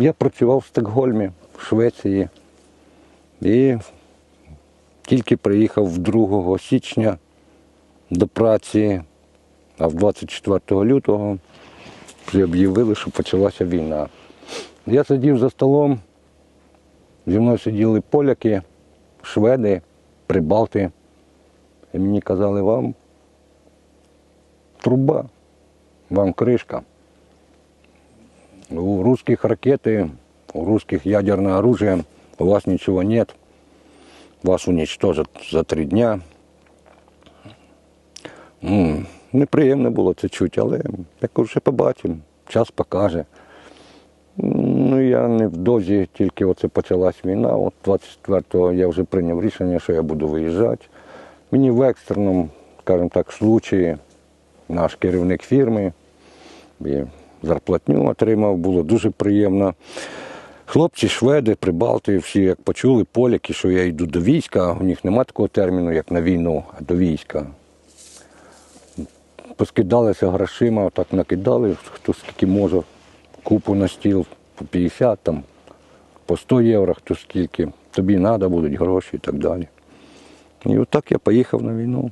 Я працював в Стокгольмі, в Швеції. І тільки приїхав 2 січня до праці, а в 24 лютого об'явили, що почалася війна. Я сидів за столом, зі мною сиділи поляки, шведи, прибалти. І мені казали, вам труба, вам кришка. У русских ракеты, у русских ядерное оружие, у вас ничего нет. Вас уничтожат за три дня. Ну, неприємно було це чути, але як вже побачимо, час покаже. Ну, я не в дозі, тільки оце почалась війна. От 24-го я вже прийняв рішення, що я буду виїжджати. Мені в екстреному, скажімо так, случаї наш керівник фірми зарплатню отримав, було дуже приємно. Хлопці, шведи, прибалти, всі як почули, поляки, що я йду до війська, у них немає такого терміну, як на війну, а до війська. Поскидалися грошима, отак накидали, хто скільки може, купу на стіл по 50, там, по 100 євро, хто скільки, тобі треба будуть гроші і так далі. І отак я поїхав на війну.